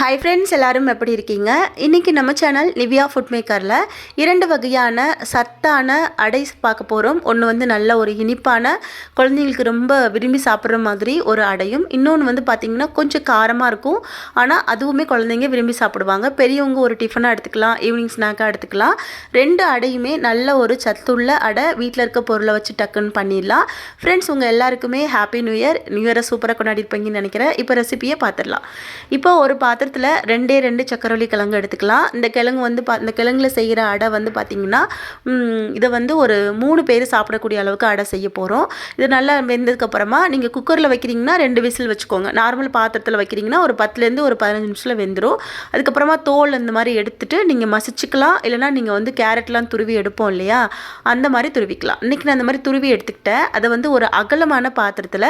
Hi friends எல்லோரும் எப்படி இருக்கீங்க? இன்றைக்கி நம்ம சேனல் நிவ்யா ஃபுட் மேக்கரில் இரண்டு வகையான சத்தான அடை பார்க்க போகிறோம் ஒன்று வந்து நல்ல ஒரு இனிப்பான குழந்தைங்களுக்கு ரொம்ப விரும்பி சாப்பிட்ற மாதிரி ஒரு அடையும். இன்னொன்று வந்து பார்த்திங்கன்னா கொஞ்சம் காரமாக இருக்கும். ஆனால் அதுவுமே குழந்தைங்க விரும்பி சாப்பிடுவாங்க. பெரியவங்க ஒரு டிஃபனாக எடுத்துக்கலாம் ஈவினிங் ஸ்நாக்காக எடுத்துக்கலாம். ரெண்டு அடையுமே நல்ல ஒரு சத்துள்ள அடை வீட்டில் இருக்க பொருளை வச்சு டக்குன்னு பண்ணிடலாம். ஃப்ரெண்ட்ஸ் உங்கள் எல்லாருக்குமே ஹாப்பி நியூ இயர் நியூ இயரை சூப்பராக கொண்டாடிருப்பீங்கன்னு நினைக்கிறேன். இப்போ ரெசிபியை பார்த்துடலாம் இப்போ ஒரு பாத்திரம் பாத்திரத்தில் ரெண்டே ரெண்டு சக்கரவள்ளி கிழங்கு எடுத்துக்கலாம். இந்த கிழங்கு வந்து பா இந்த கிழங்குல செய்கிற அடை வந்து பார்த்திங்கன்னா இதை வந்து ஒரு மூணு பேர் சாப்பிடக்கூடிய அளவுக்கு அடை செய்ய போகிறோம் இது நல்லா வெந்ததுக்கப்புறமா நீங்கள் குக்கரில் வைக்கிறீங்கன்னா ரெண்டு விசில் வச்சுக்கோங்க. நார்மல் பாத்திரத்தில் வைக்கிறீங்கன்னா ஒரு பத்துலேருந்து ஒரு பதினஞ்சு நிமிஷத்தில் வெந்துடும் அதுக்கப்புறமா தோல் இந்த மாதிரி எடுத்துகிட்டு நீங்கள் மசிச்சுக்கலாம். இல்லைனா நீங்கள் வந்து கேரட்லாம் துருவி எடுப்போம் இல்லையா? அந்த மாதிரி துருவிக்கலாம். இன்றைக்கி நான் அந்த மாதிரி துருவி எடுத்துக்கிட்டேன். அதை வந்து ஒரு அகலமான பாத்திரத்தில்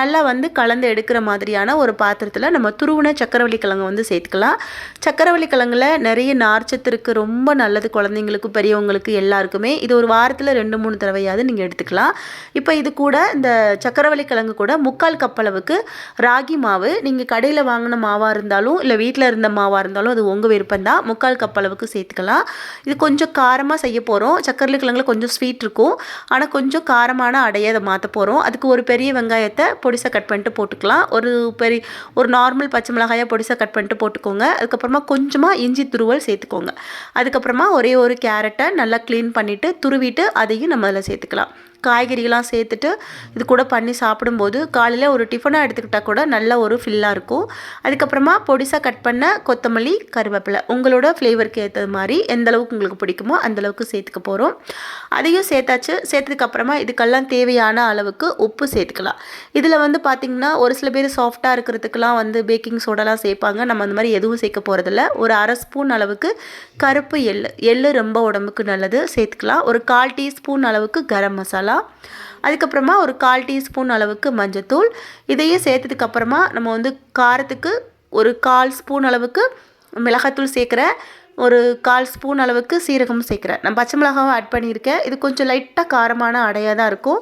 நல்லா வந்து கலந்து எடுக்கிற மாதிரியான ஒரு பாத்திரத்தில் நம்ம துருவின சக்கரவள்ளி கிழங்கு வந்து சேர்த்துக்கலாம். சக்கரவள்ளி கிழங்குல நிறைய நார்ச்சத்து இருக்குது ரொம்ப நல்லது குழந்தைங்களுக்கு பெரியவங்களுக்கு எல்லாருக்குமே. இது ஒரு வாரத்தில் ரெண்டு மூணு தடவையாவது நீங்கள் எடுத்துக்கலாம். இப்போ இது கூட இந்த சக்கரவள்ளி கிழங்கு கூட முக்கால் கப் அளவுக்கு ராகி மாவு. நீங்கள் கடையில் வாங்கின மாவாக இருந்தாலும் இல்லை வீட்டில் இருந்த மாவாக இருந்தாலும் அது உங்கள் விருப்பம் தான். முக்கால் கப் அளவுக்கு சேர்த்துக்கலாம். இது கொஞ்சம் காரமாக செய்ய போகிறோம் சக்கரவள்ளி கிழங்குல கொஞ்சம் ஸ்வீட் இருக்கும். ஆனால் கொஞ்சம் காரமான அடையை அதை மாற்ற போகிறோம் அதுக்கு ஒரு பெரிய வெங்காயத்தை பொடிசாக கட் பண்ணிட்டு போட்டுக்கலாம். ஒரு பெரிய ஒரு நார்மல் பச்சை மிளகாயை பொடிசாக கட் பண்ணிட்டு போட்டுக்கோங்க. அதுக்கப்புறமா கொஞ்சமாக இஞ்சி துருவல் சேர்த்துக்கோங்க. அதுக்கப்புறமா ஒரே ஒரு கேரட்டை நல்லா க்ளீன் பண்ணிவிட்டு துருவிட்டு அதையும் நம்ம அதில் சேர்த்துக்கலாம். காய்கறிகள்லாம் சேர்த்துட்டு இது கூட பண்ணி சாப்பிடும்போது காலையில் ஒரு டிஃபனாக எடுத்துக்கிட்டால் கூட நல்ல ஒரு ஃபில்லாக இருக்கும். அதுக்கப்புறமா பொடிசாக கட் பண்ண கொத்தமல்லி கருவேப்பிலை. உங்களோட ஃப்ளேவருக்கு ஏற்றது மாதிரி எந்த அளவுக்கு உங்களுக்கு பிடிக்குமோ அந்த அளவுக்கு சேர்த்துக்க போகிறோம் அதையும் சேர்த்தாச்சு. சேர்த்ததுக்கப்புறமா இதுக்கெல்லாம் தேவையான அளவுக்கு உப்பு சேர்த்துக்கலாம். இதில் வந்து பார்த்திங்கன்னா ஒரு சில பேர் சாஃப்டாக இருக்கிறதுக்கெலாம் வந்து பேக்கிங் சோடாலாம் சேர்ப்பாங்க. நம்ம அந்த மாதிரி எதுவும் சேர்க்க போகிறதில்ல ஒரு அரை ஸ்பூன் அளவுக்கு கருப்பு எள் எள் ரொம்ப உடம்புக்கு நல்லது. சேர்த்துக்கலாம். ஒரு கால் டீஸ்பூன் அளவுக்கு கரம் மசாலா. அதுக்கப்புறமா ஒரு கால் டீஸ்பூன் அளவுக்கு மஞ்சத்தூள். இதையும் சேர்த்ததுக்கப்புறமா நம்ம வந்து காரத்துக்கு ஒரு கால் ஸ்பூன் அளவுக்கு மிளகாத்தூள் சேர்க்குறேன் ஒரு கால் ஸ்பூன் அளவுக்கு சீரகம் சேர்க்குறேன் நான் பச்சை மிளகாவும் ஆட் பண்ணியிருக்கேன். இது கொஞ்சம் லைட்டாக காரமான அடையாக தான் இருக்கும்.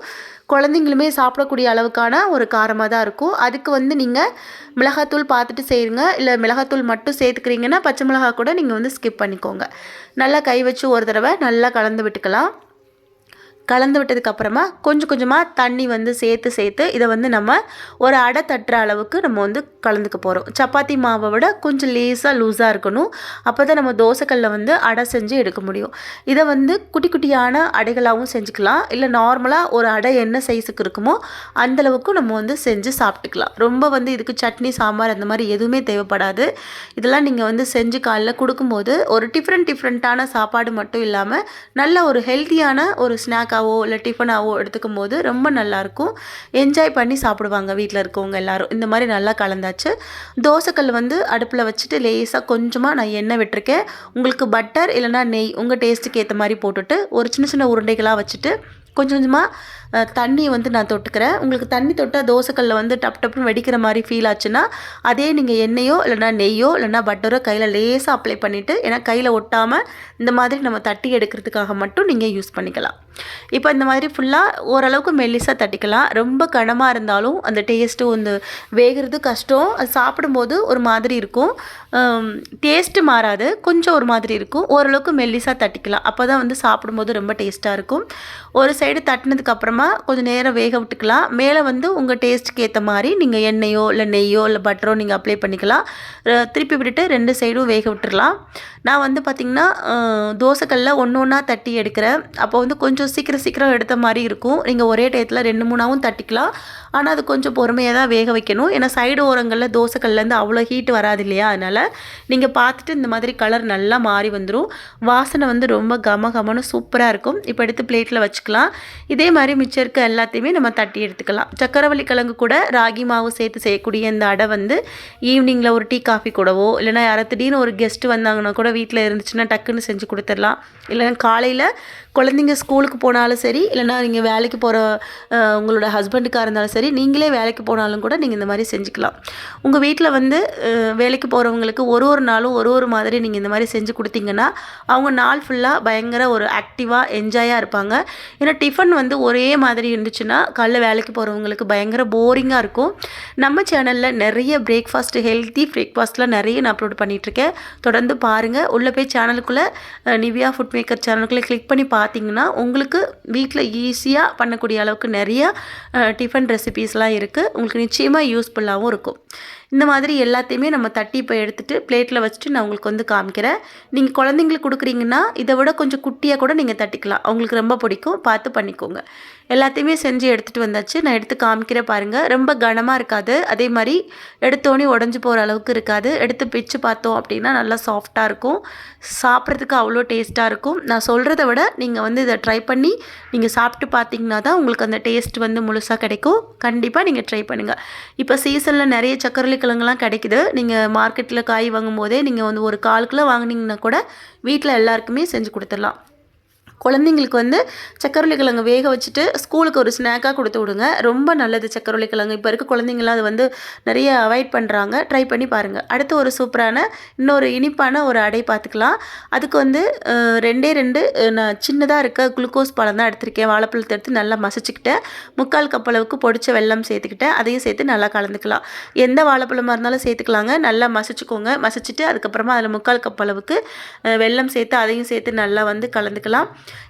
குழந்தைங்களுமே சாப்பிடக்கூடிய அளவுக்கான ஒரு காரமாக தான் இருக்கும். அதுக்கு வந்து நீங்கள் மிளகாத்தூள் பார்த்துட்டு செய்யுங்க. இல்லை மிளகாத்தூள் மட்டும் சேர்த்துக்கிறீங்கன்னா பச்சை மிளகா கூட நீங்கள் வந்து ஸ்கிப் பண்ணிக்கோங்க. நல்லா கை வச்சு ஒரு தடவை நல்லா கலந்து விட்டுக்கலாம். கலந்து விட்டதுக்கப்புறமா கொஞ்சம் கொஞ்சமாக தண்ணி வந்து சேர்த்து சேர்த்து இதை வந்து நம்ம ஒரு அடை தட்டுற அளவுக்கு நம்ம வந்து கலந்துக்க போகிறோம் சப்பாத்தி மாவை விட கொஞ்சம் லேஸாக லூஸாக இருக்கணும். அப்போ தான் நம்ம தோசைக்கல்லில் வந்து அடை செஞ்சு எடுக்க முடியும். இதை வந்து குட்டி குட்டியான அடைகளாகவும் செஞ்சுக்கலாம். இல்லை நார்மலாக ஒரு அடை என்ன சைஸுக்கு இருக்குமோ அந்தளவுக்கும் நம்ம வந்து செஞ்சு சாப்பிட்டுக்கலாம். ரொம்ப வந்து இதுக்கு சட்னி சாம்பார் அந்த மாதிரி எதுவுமே தேவைப்படாது. இதெல்லாம் நீங்கள் வந்து செஞ்சு காலைல கொடுக்கும்போது ஒரு டிஃப்ரெண்ட் டிஃப்ரெண்ட்டான சாப்பாடு மட்டும் இல்லாமல் நல்ல ஒரு ஹெல்த்தியான ஒரு தோசாவோ இல்லை டிஃபனாவோ எடுத்துக்கும் போது ரொம்ப நல்லாயிருக்கும் என்ஜாய் பண்ணி சாப்பிடுவாங்க வீட்டில் இருக்கவங்க எல்லாரும். இந்த மாதிரி நல்லா கலந்தாச்சு. தோசைக்கல் வந்து அடுப்பில் வச்சுட்டு லேசாக கொஞ்சமாக நான் எண்ணெய் விட்டுருக்கேன். உங்களுக்கு பட்டர் இல்லைன்னா நெய் உங்கள் டேஸ்ட்டுக்கு ஏற்ற மாதிரி போட்டுட்டு ஒரு சின்ன சின்ன உருண்டைகளாக வச்சுட்டு கொஞ்சம் கொஞ்சமாக தண்ணியை வந்து நான் தொட்டுக்கிறேன். உங்களுக்கு தண்ணி தொட்டால் தோசைக்கல்லில் வந்து டப் டப்னு வெடிக்கிற மாதிரி ஃபீல் ஆச்சுன்னா அதே நீங்கள் எண்ணெயோ இல்லைனா நெய்யோ இல்லைனா பட்டரோ கையில் லேசாக அப்ளை பண்ணிவிட்டு ஏன்னா கையில் ஒட்டாமல் இந்த மாதிரி நம்ம தட்டி எடுக்கிறதுக்காக மட்டும் நீங்கள் யூஸ் பண்ணிக்கலாம். இப்போ இந்த மாதிரி ஃபுல்லாக ஓரளவுக்கு மெல்லிசாக தட்டிக்கலாம். ரொம்ப கனமாக இருந்தாலும் அந்த டேஸ்ட்டு வந்து வேகிறது கஷ்டம். அது சாப்பிடும்போது ஒரு மாதிரி இருக்கும். டேஸ்ட்டு மாறாது. கொஞ்சம் ஒரு மாதிரி இருக்கும். ஓரளவுக்கு மெல்லிசாக தட்டிக்கலாம். அப்போ தான் வந்து சாப்பிடும்போது ரொம்ப டேஸ்ட்டாக இருக்கும். ஒரு சைடு தட்டினதுக்கப்புறமா நம்ம கொஞ்சம் நேரம் வேக விட்டுக்கலாம். மேலே வந்து உங்கள் டேஸ்ட்டுக்கு ஏற்ற மாதிரி நீங்கள் எண்ணெயோ இல்லை நெய்யோ இல்லை பட்டரோ நீங்கள் அப்ளை பண்ணிக்கலாம். திருப்பி விட்டுட்டு ரெண்டு சைடும் வேக விட்டுடலாம் நான் வந்து பார்த்திங்கன்னா தோசைக்கல்ல ஒன்று ஒன்றா தட்டி எடுக்கிறேன். அப்போ வந்து கொஞ்சம் சீக்கிரம் சீக்கிரம் எடுத்த மாதிரி இருக்கும். நீங்கள் ஒரே டயத்தில் ரெண்டு மூணாவும் தட்டிக்கலாம். ஆனால் அது கொஞ்சம் பொறுமையாக தான் வேக வைக்கணும். ஏன்னா சைடு ஓரங்களில் தோசைக்கல்லேருந்து அவ்வளோ ஹீட் வராது இல்லையா? அதனால் நீங்கள் பார்த்துட்டு இந்த மாதிரி கலர் நல்லா மாறி வந்துடும் வாசனை வந்து ரொம்ப கம கமன்னு சூப்பராக இருக்கும். இப்போ எடுத்து பிளேட்டில் வச்சுக்கலாம். இதே மாதிரி மிச்சம் இருக்க எல்லாத்தையுமே நம்ம தட்டி எடுத்துக்கலாம். சக்கரவள்ளி கிழங்கு கூட ராகி மாவு சேர்த்து செய்யக்கூடிய இந்த அடை வந்து ஈவினிங்கில் ஒரு டீ காஃபி கூடவோ இல்லைன்னா யாராவது திடீர்னு ஒரு கெஸ்ட் வந்தாங்கன்னா கூட வீட்டில் இருந்துச்சுன்னா டக்குன்னு செஞ்சு கொடுத்துடலாம். இல்லைன்னா காலையில் குழந்தைங்க ஸ்கூலுக்கு போனாலும் சரி இல்லைன்னா நீங்கள் வேலைக்கு போகிற உங்களோட ஹஸ்பண்டுக்காக இருந்தாலும் சரி நீங்களே வேலைக்கு போனாலும் கூட நீங்கள் இந்த மாதிரி செஞ்சுக்கலாம். உங்கள் வீட்டில் வந்து வேலைக்கு போகிறவங்களுக்கு ஒரு ஒரு நாளும் ஒரு ஒரு மாதிரி நீங்கள் இந்த மாதிரி செஞ்சு கொடுத்தீங்கன்னா அவங்க நாள் ஃபுல்லாக பயங்கர ஒரு ஆக்டிவாக என்ஜாயாக இருப்பாங்க. ஏன்னா டிஃபன் வந்து ஒரே மாதிரி இருந்துச்சுன்னா காலைல வேலைக்கு போகிறவங்களுக்கு பயங்கர போரிங்காக இருக்கும். நம்ம சேனலில் நிறைய பிரேக்ஃபாஸ்ட் ஹெல்த்தி பிரேக்ஃபாஸ்ட்லாம் நிறைய நான் அப்லோட் பண்ணிகிட்ருக்கேன் தொடர்ந்து பாருங்கள் உள்ளே போய் சேனலுக்குள்ளே நிவியா ஃபுட் மேக்கர் சேனலுக்குள்ளே கிளிக் பண்ணி பார்த்தீங்கன்னா உங்களுக்கு வீட்டில் ஈஸியாக பண்ணக்கூடிய அளவுக்கு நிறையா டிஃபன் ரெசிபீஸ்லாம் இருக்குது உங்களுக்கு நிச்சயமாக யூஸ்ஃபுல்லாகவும் இருக்கும். இந்த மாதிரி எல்லாத்தையுமே நம்ம தட்டி இப்போ எடுத்துகிட்டு பிளேட்டில் வச்சுட்டு நான் உங்களுக்கு வந்து காமிக்கிறேன். நீங்கள் குழந்தைங்களுக்கு கொடுக்குறீங்கன்னா இதை விட கொஞ்சம் குட்டியாக கூட நீங்கள் தட்டிக்கலாம். அவங்களுக்கு ரொம்ப பிடிக்கும். பார்த்து பண்ணிக்கோங்க. எல்லாத்தையுமே செஞ்சு எடுத்துகிட்டு வந்தாச்சு. நான் எடுத்து காமிக்கிறேன் பாருங்கள் ரொம்ப கனமாக இருக்காது. அதே மாதிரி எடுத்தோடனே உடஞ்சி போகிற அளவுக்கு இருக்காது. எடுத்து பிச்சு பார்த்தோம் அப்படின்னா நல்லா சாஃப்டாக இருக்கும். சாப்பிட்றதுக்கு அவ்வளோ டேஸ்ட்டாக இருக்கும். நான் சொல்கிறத விட நீங்கள் வந்து இதை ட்ரை பண்ணி நீங்கள் சாப்பிட்டு பார்த்தீங்கன்னா தான் உங்களுக்கு அந்த டேஸ்ட் வந்து முழுசாக கிடைக்கும். கண்டிப்பாக நீங்கள் ட்ரை பண்ணுங்கள் இப்போ சீசனில் நிறைய சக்கரவள்ளி கிழங்குலாம் கிடைக்குது. நீங்கள் மார்க்கெட்டில் காய் வாங்கும் போதே நீங்கள் வந்து ஒரு கால் கிலோ வாங்கினீங்கன்னா கூட வீட்டில் எல்லாருக்குமே செஞ்சு கொடுத்துடலாம். குழந்தைங்களுக்கு வந்து சக்கரவள்ளி கிழங்கு வேக வச்சுட்டு ஸ்கூலுக்கு ஒரு ஸ்நாக்காக கொடுத்து விடுங்க. ரொம்ப நல்லது சக்கரவள்ளி கிழங்கு இப்போ இருக்க குழந்தைங்களாம் அது வந்து நிறைய அவாய்ட் பண்ணுறாங்க ட்ரை பண்ணி பாருங்கள் அடுத்து ஒரு சூப்பரான இன்னொரு இனிப்பான ஒரு அடை பார்த்துக்கலாம். அதுக்கு வந்து ரெண்டே ரெண்டு நான் சின்னதாக இருக்க குளுக்கோஸ் பழம் தான் எடுத்திருக்கேன். வாழைப்பழத்தை எடுத்து நல்லா மசிச்சுக்கிட்டேன். முக்கால் கப் அளவுக்கு பொடிச்ச வெல்லம் சேர்த்துக்கிட்டேன். அதையும் சேர்த்து நல்லா கலந்துக்கலாம். எந்த வாழைப்பழமாக இருந்தாலும் சேர்த்துக்கலாங்க. நல்லா மசிச்சுக்கோங்க. மசிச்சுட்டு அதுக்கப்புறமா அதில் முக்கால் கப் அளவுக்கு வெல்லம் சேர்த்து அதையும் சேர்த்து நல்லா வந்து கலந்துக்கலாம்.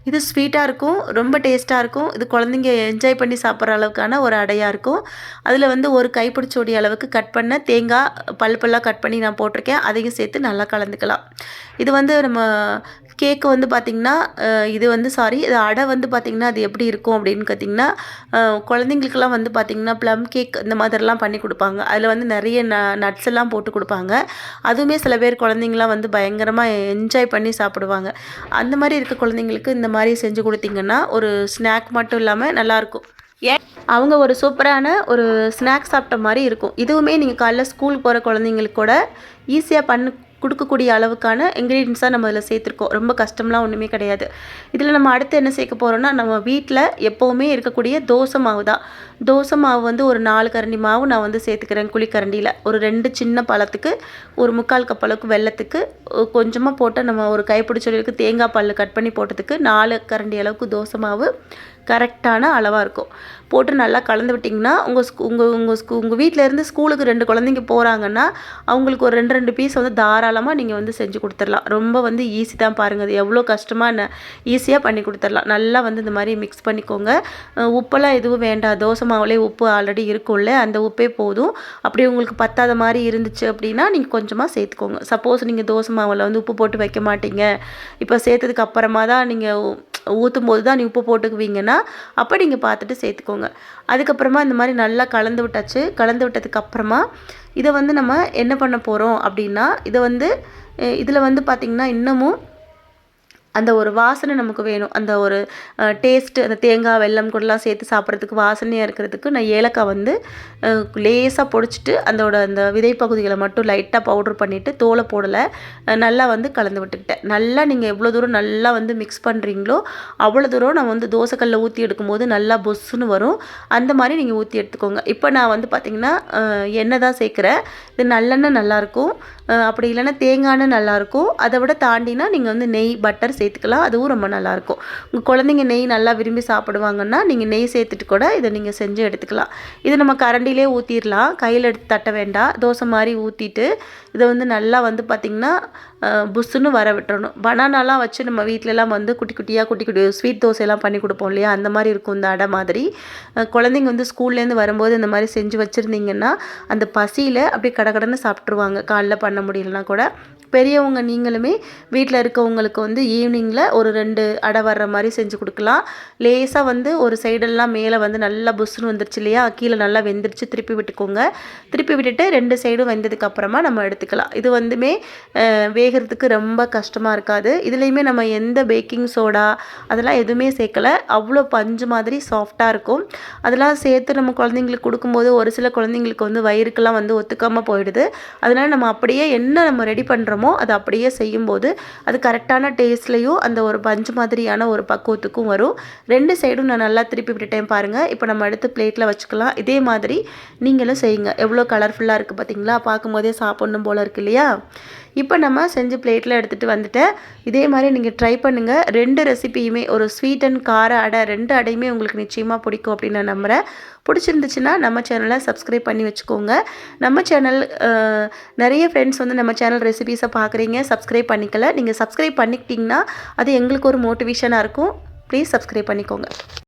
இது ஸ்வீட்டாக இருக்கும் ரொம்ப டேஸ்ட்டாக இருக்கும். இது குழந்தைங்க என்ஜாய் பண்ணி சாப்பிட்ற அளவுக்கான ஒரு அடையாக இருக்கும். அதில் வந்து ஒரு கைப்பிடிச்சோடி அளவுக்கு கட் பண்ண தேங்காய் பல்பெல்லாம் கட் பண்ணி நான் போட்டிருக்கேன். அதையும் சேர்த்து நல்லா கலந்துக்கலாம். இது வந்து நம்ம கேக்கு வந்து பார்த்திங்கன்னா இது வந்து சாரி இது அடை வந்து பார்த்திங்கன்னா அது எப்படி இருக்கும் அப்படின்னு பார்த்திங்கன்னா குழந்தைங்களுக்கெல்லாம் வந்து பார்த்திங்கன்னா ப்ளம் கேக் இந்த மாதிரிலாம் பண்ணி கொடுப்பாங்க. அதில் வந்து நிறைய ந நட்ஸ் எல்லாம் போட்டு கொடுப்பாங்க. அதுவுமே சில பேர் குழந்தைங்களாம் வந்து பயங்கரமாக என்ஜாய் பண்ணி சாப்பிடுவாங்க. அந்த மாதிரி இருக்க குழந்தைங்களுக்கு இந்த மாதிரி செஞ்சு கொடுத்திங்கன்னா ஒரு ஸ்நாக் மட்டும் இல்லாமல் நல்லாயிருக்கும் ஏன்? அவங்க ஒரு சூப்பரான ஒரு ஸ்நாக்ஸ் சாப்பிட்ட மாதிரி இருக்கும். இதுவுமே நீங்கள் காலைல ஸ்கூல் போகிற குழந்தைங்களுக்கு கூட ஈஸியாக பண்ணு கொடுக்கக்கூடிய அளவுக்கான இன்க்ரீடியன்ஸாக நம்ம அதில் சேர்த்துருக்கோம். ரொம்ப கஷ்டம்லாம் ஒன்றுமே கிடையாது. இதில் நம்ம அடுத்து என்ன சேர்க்க போகிறோம்னா நம்ம வீட்டில் எப்போவுமே இருக்கக்கூடிய தோசை மாவு தான். தோசை மாவு வந்து ஒரு நாலு கரண்டி மாவு நான் வந்து சேர்த்துக்கிறேன் குழிக்கரண்டியில் ஒரு ரெண்டு சின்ன பழத்துக்கு ஒரு முக்கால் கப் அளவுக்கு வெள்ளத்துக்கு கொஞ்சமாக போட்டு நம்ம ஒரு கைப்பிடிச்சொலிக்கு தேங்காய் பால் கட் பண்ணி போட்டதுக்கு நாலு கரண்டி அளவுக்கு தோசை மாவு கரெக்டான அளவாக இருக்கும். போட்டு நல்லா கலந்து விட்டிங்கன்னா உங்கள் ஸ்கூ உங்கள் உங்கள் ஸ்கூ உங்கள் வீட்டிலேருந்து ஸ்கூலுக்கு ரெண்டு குழந்தைங்க போகிறாங்கன்னா அவங்களுக்கு ஒரு ரெண்டு ரெண்டு பீஸ் வந்து தாராளமாக நீங்கள் வந்து செஞ்சு கொடுத்துடலாம். ரொம்ப வந்து ஈஸி தான் பாருங்கள் அது எவ்வளோ கஷ்டமாக ஈஸியாக பண்ணி கொடுத்துடலாம். நல்லா வந்து இந்த மாதிரி மிக்ஸ் பண்ணிக்கோங்க. உப்பெல்லாம் எதுவும் வேண்டாம். தோசை மாவுலேயே உப்பு ஆல்ரெடி இருக்கும்ல அந்த உப்பே போதும். அப்படி உங்களுக்கு பத்தாத மாதிரி இருந்துச்சு அப்படின்னா நீங்கள் கொஞ்சமாக சேர்த்துக்கோங்க. சப்போஸ் நீங்கள் தோசை மாவில் வந்து உப்பு போட்டு வைக்க மாட்டீங்க. இப்போ சேர்த்ததுக்கு அப்புறமா தான் நீங்கள் ஊற்றும் போது தான் நீ உப்பு போட்டுக்குவீங்கன்னா அப்போ நீங்கள் பார்த்துட்டு சேர்த்துக்கோங்க. அதுக்கப்புறமா இந்த மாதிரி நல்லா கலந்து விட்டாச்சு. கலந்து விட்டதுக்கப்புறமா இதை வந்து நம்ம என்ன பண்ண போகிறோம் அப்படின்னா இதை வந்து இதில் வந்து பார்த்திங்கன்னா இன்னமும் அந்த ஒரு வாசனை நமக்கு வேணும். அந்த ஒரு டேஸ்ட்டு அந்த தேங்காய் வெல்லம் கூடலாம் சேர்த்து சாப்பிட்றதுக்கு வாசனையாக இருக்கிறதுக்கு நான் ஏலக்காய் வந்து லேசாக பொடிச்சிட்டு அதோட அந்த விதை பகுதிகளை மட்டும் லைட்டாக பவுட்ரு பண்ணிவிட்டு தோலை போடலை. நல்லா வந்து கலந்து விட்டுக்கிட்டேன். நல்லா நீங்கள் எவ்வளோ தூரம் நல்லா வந்து மிக்ஸ் பண்ணுறீங்களோ அவ்வளோ தூரம் நான் வந்து தோசைக்கல்லில் ஊற்றி எடுக்கும்போது நல்லா பொஸ்ஸுன்னு வரும். அந்த மாதிரி நீங்கள் ஊற்றி எடுத்துக்கோங்க. இப்போ நான் வந்து பார்த்திங்கன்னா எண்ணெய் தான் சேர்க்குறேன் இது நல்லெண்ணெய் நல்லாயிருக்கும் அப்படி இல்லைன்னா தேங்காய் எண்ணெய் நல்லாயிருக்கும் அதை விட தாண்டினா நீங்கள் வந்து நெய் பட்டர் சேர்த்துக்கலாம். அதுவும் ரொம்ப நல்லாயிருக்கும் உங்கள் குழந்தைங்க நெய் நல்லா விரும்பி சாப்பிடுவாங்கன்னா நீங்கள் நெய் சேர்த்துட்டு கூட இதை நீங்கள் செஞ்சு எடுத்துக்கலாம். இது நம்ம கரண்டிலே ஊற்றிடலாம் கையில் எடுத்து தட்ட வேண்டாம். தோசை மாதிரி ஊற்றிட்டு இதை வந்து நல்லா வந்து பார்த்திங்கன்னா புஷ்ஷுன்னு வர விட்டுறணும். பனானாலாம் வச்சு நம்ம வீட்டிலலாம் வந்து குட்டி குட்டியாக குட்டி குட்டி ஸ்வீட் தோசையெல்லாம் பண்ணி கொடுப்போம் இல்லையா? அந்த மாதிரி இருக்கும் இந்த அடை மாதிரி. குழந்தைங்க வந்து ஸ்கூல்லேருந்து வரும்போது இந்த மாதிரி செஞ்சு வச்சுருந்தீங்கன்னா அந்த பசியில் அப்படியே கடகடன்னு சாப்பிட்ருவாங்க காலைல பண்ண முடியலனா கூட. பெரியவங்க நீங்களுமே வீட்டில் இருக்கவங்களுக்கு வந்து ஈவினிங்கில் ஒரு ரெண்டு அடை வர்ற மாதிரி செஞ்சு கொடுக்கலாம். லேசாக வந்து ஒரு சைடெல்லாம் மேலே வந்து நல்லா புஷ்னு வந்துருச்சு இல்லையா? கீழே நல்லா வெந்துருச்சு. திருப்பி விட்டுக்கோங்க. திருப்பி விட்டுட்டு ரெண்டு சைடும் வெந்ததுக்கு அப்புறமா நம்ம எடுத்துக்கலாம். இது வந்துமே வேகிறதுக்கு ரொம்ப கஷ்டமாக இருக்காது. இதுலேயுமே நம்ம எந்த பேக்கிங் சோடா அதெல்லாம் எதுவுமே சேர்க்கலை. அவ்வளோ பஞ்சு மாதிரி சாஃப்டாக இருக்கும். அதெல்லாம் சேர்த்து நம்ம குழந்தைங்களுக்கு கொடுக்கும்போது ஒரு சில குழந்தைங்களுக்கு வந்து வயிறுக்கெல்லாம் வந்து ஒத்துக்காமல் போயிடுது. அதனால் நம்ம அப்படியே என்ன நம்ம ரெடி பண்ணுறோம் பண்ணுறோமோ அதை அப்படியே செய்யும்போது அது கரெக்டான டேஸ்ட்லேயும் அந்த ஒரு பஞ்சு மாதிரியான ஒரு பக்குவத்துக்கும் வரும். ரெண்டு சைடும் நான் நல்லா திருப்பி விட்டுட்டேன் பாருங்கள் இப்போ நம்ம எடுத்து பிளேட்டில் வச்சுக்கலாம். இதே மாதிரி நீங்களும் செய்யுங்க. எவ்வளோ கலர்ஃபுல்லாக இருக்குது பார்த்தீங்களா பார்க்கும்போதே சாப்பிட்ணும் போல் இருக்கு இல்லையா? இப்போ நம்ம செஞ்சு பிளேட்டில் எடுத்துகிட்டு வந்துட்டேன் இதே மாதிரி நீங்கள் ட்ரை பண்ணுங்கள் ரெண்டு ரெசிபியுமே ஒரு ஸ்வீட் அண்ட் கார அடை ரெண்டு அடையுமே உங்களுக்கு நிச்சயமாக பிடிக்கும் அப்படின்னு நான் நம்புகிறேன் பிடிச்சிருந்துச்சுன்னா நம்ம சேனலை சப்ஸ்கிரைப் பண்ணி வச்சுக்கோங்க. நம்ம சேனல் நிறைய ஃப்ரெண்ட்ஸ் வந்து நம்ம சேனல் ரெசிபீஸை பார்க்குறீங்க சப்ஸ்கிரைப் பண்ணிக்கல. நீங்கள் சப்ஸ்கிரைப் பண்ணிக்கிட்டிங்கன்னா அது எங்களுக்கு ஒரு மோட்டிவேஷனாக இருக்கும். ப்ளீஸ் சப்ஸ்கிரைப் பண்ணிக்கோங்க.